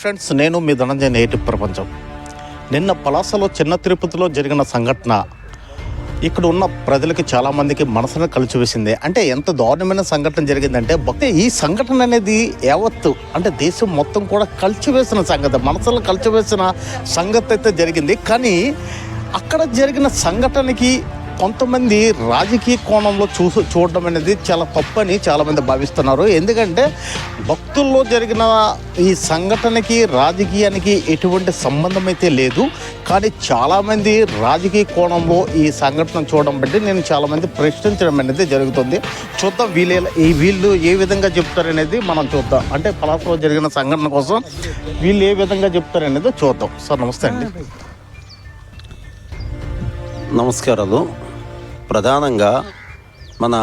Friends నేను మీ ధనంజయ నేటి ప్రపంచం. నిన్న పలాసలో చిన్న తిరుపతిలో జరిగిన సంఘటన. ఇక్కడ ఉన్న ప్రజలకి చాలామందికి మనసును కలిచివేసింది అంటే ఎంత దారుణమైన సంఘటన జరిగిందంటే భక్తి ఈ సంఘటన అనేది యావత్తు అంటే దేశం మొత్తం కూడా కలిచివేసిన సంగతి మనసులో కలిచివేసిన సంగతి అయితే జరిగింది. కానీ అక్కడ జరిగిన సంఘటనకి కొంతమంది రాజకీయ కోణంలో చూసు చూడడం అనేది చాలా తప్పని చాలామంది భావిస్తున్నారు. ఎందుకంటే భక్తుల్లో జరిగిన ఈ సంఘటనకి రాజకీయానికి ఎటువంటి సంబంధం అయితే లేదు. కానీ చాలామంది రాజకీయ కోణంలో ఈ సంఘటన చూడడం బట్టి నేను చాలామంది ప్రశ్నించడం అనేది జరుగుతుంది. చూద్దాం వీళ్ళే ఈ వీళ్ళు ఏ విధంగా చెప్తారనేది మనం చూద్దాం. అంటే పలాసలో జరిగిన సంఘటన కోసం వీళ్ళు ఏ విధంగా చెప్తారనేది చూద్దాం. సార్ నమస్తే అండి. నమస్కారాలు. ప్రధానంగా మన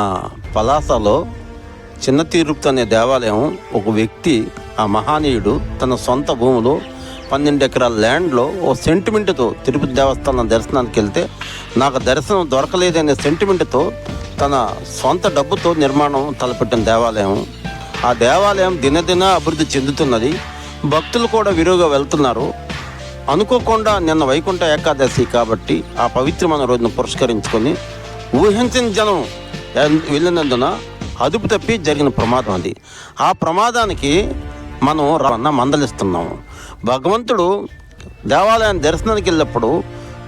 పలాసలో చిన్న తిరుపతి అనే దేవాలయం ఒక వ్యక్తి ఆ మహానీయుడు తన సొంత భూమిలో పన్నెండు ఎకరాల ల్యాండ్లో ఓ సెంటిమెంట్తో తిరుపతి దేవస్థానం దర్శనానికి వెళ్తే నాకు దర్శనం దొరకలేదనే సెంటిమెంట్తో తన సొంత డబ్బుతో నిర్మాణం తలపెట్టిన దేవాలయం. ఆ దేవాలయం దినదిన అభివృద్ధి చెందుతున్నది. భక్తులు కూడా విరుగా వెళ్తున్నారు. అనుకోకుండా నిన్న వైకుంఠ ఏకాదశి కాబట్టి ఆ పవిత్రమైన రోజును పురస్కరించుకొని ఊహించిన జనం వెళ్ళినందున అదుపు తప్పి జరిగిన ప్రమాదం అది. ఆ ప్రమాదానికి మనం రన్న మందలిస్తున్నాము భగవంతుడు దేవాలయాన్ని దర్శనానికి వెళ్ళినప్పుడు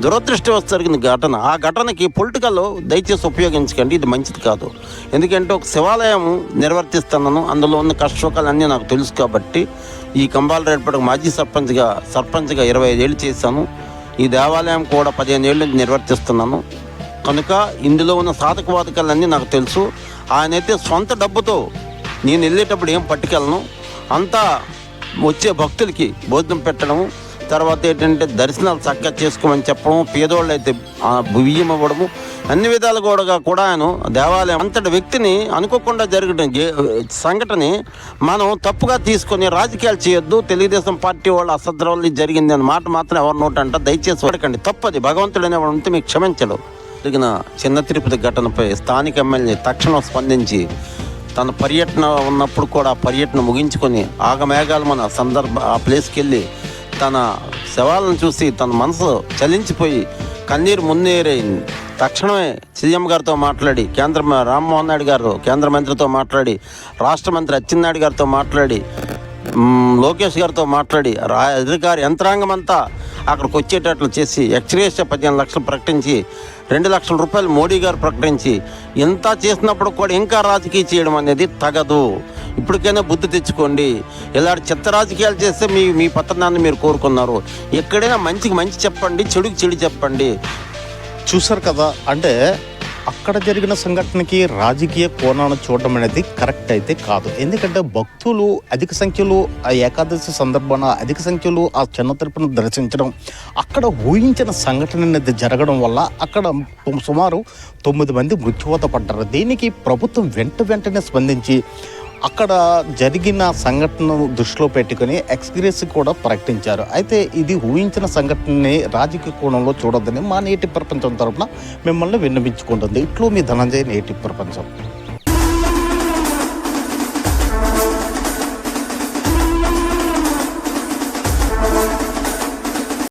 దురదృష్టవశ జరిగిన ఘటన. ఆ ఘటనకి పొలిటికల్ దయచేసి ఉపయోగించకండి. ఇది మంచిది కాదు. ఎందుకంటే ఒక శివాలయం నిర్వర్తిస్తున్నాను అందులో ఉన్న కష్టసుఖాలు అన్నీ నాకు తెలుసు కాబట్టి ఈ కంబాలరేపటికి మాజీ సర్పంచ్గా సర్పంచ్గా ఇరవై ఐదేళ్ళు చేశాను. ఈ దేవాలయం కూడా పదిహేను ఏళ్ళు నుంచి నిర్వర్తిస్తున్నాను. కనుక ఇందులో ఉన్న సాధక వాతకాలన్నీ నాకు తెలుసు. ఆయనైతే సొంత డబ్బుతో నేను వెళ్ళేటప్పుడు ఏం పట్టుకెళ్ళను. అంతా వచ్చే భక్తులకి భోజనం పెట్టడం తర్వాత ఏంటంటే దర్శనాలు చక్కగా చేసుకోమని చెప్పడం పేదోళ్ళు అయితే బియ్యం ఇవ్వడము అన్ని విధాలు కూడా కూడా ఆయన దేవాలయం అంతటి వ్యక్తిని అనుకోకుండా జరిగిన గే- సంఘటన మనం తప్పుగా తీసుకొని రాజకీయాలు చేయొద్దు తెలుగుదేశం పార్టీ వాళ్ళు అసద్రవల్లి జరిగింది అనే మాట మాత్రం ఎవరి నోటంట దయచేసి పడకండి తప్పది. భగవంతుడు అనేవాడు ఉంటే మీకు క్షమించడు జరిగిన చిన్న తిరుపతి ఘటనపై స్థానిక ఎమ్మెల్యే తక్షణం స్పందించి తన పర్యటన ఉన్నప్పుడు కూడా పర్యటన ముగించుకొని ఆగమేఘాలు మన సందర్భ ఆ ప్లేస్కి వెళ్ళి తన శవాలను చూసి తన మనసు చలించిపోయి కన్నీరు మున్నేరైంది తక్షణమే సీఎం గారితో మాట్లాడి కేంద్ర రామ్మోహన్ నాయుడు గారు కేంద్ర మంత్రితో మాట్లాడి రాష్ట్ర మంత్రి అచ్చెన్నాయుడు గారితో మాట్లాడి లోకేష్ గారితో మాట్లాడి రా అధికారి యంత్రాంగం అంతా అక్కడికి వచ్చేటట్లు చేసి ఎక్స్రేస్ పదిహేను లక్షలు ప్రకటించి రెండు లక్షల రూపాయలు మోడీ గారు ప్రకటించి ఇంత చేసినప్పుడు కూడా ఇంకా రాజకీయ చేయడం అనేది తగదు. ఇప్పటికైనా బుద్ధి తెచ్చుకోండి. ఇలాంటి చెత్త రాజకీయాలు చేస్తే మీ మీ పతనాన్ని మీరు కోరుకున్నారు. ఎక్కడైనా మంచికి మంచి చెప్పండి చెడుకి చెడు చెప్పండి. చూసారు కదా అంటే అక్కడ జరిగిన సంఘటనకి రాజకీయ కోణాన్ని చూడడం అనేది కరెక్ట్ అయితే కాదు. ఎందుకంటే భక్తులు అధిక సంఖ్యలో ఆ ఏకాదశి సందర్భాన అధిక సంఖ్యలో ఆ చిన్న తరపును దర్శించడం అక్కడ ఊహించిన సంఘటన అనేది జరగడం వల్ల అక్కడ సుమారు తొమ్మిది మంది మృత్యువాత పడ్డారు. దీనికి ప్రభుత్వం వెంట వెంటనే స్పందించి అక్కడ జరిగిన సంఘటనను దృష్టిలో పెట్టుకుని ఎక్స్గ్రెస్ కూడా ప్రకటించారు. అయితే ఇది ఊహించిన సంఘటనని రాజకీయ కోణంలో చూడొద్దని మా నేటి ప్రపంచం తరపున మిమ్మల్ని విన్నవించుకుంటుంది. ఇట్లు మీ ధనంజయ నేటి ప్రపంచం.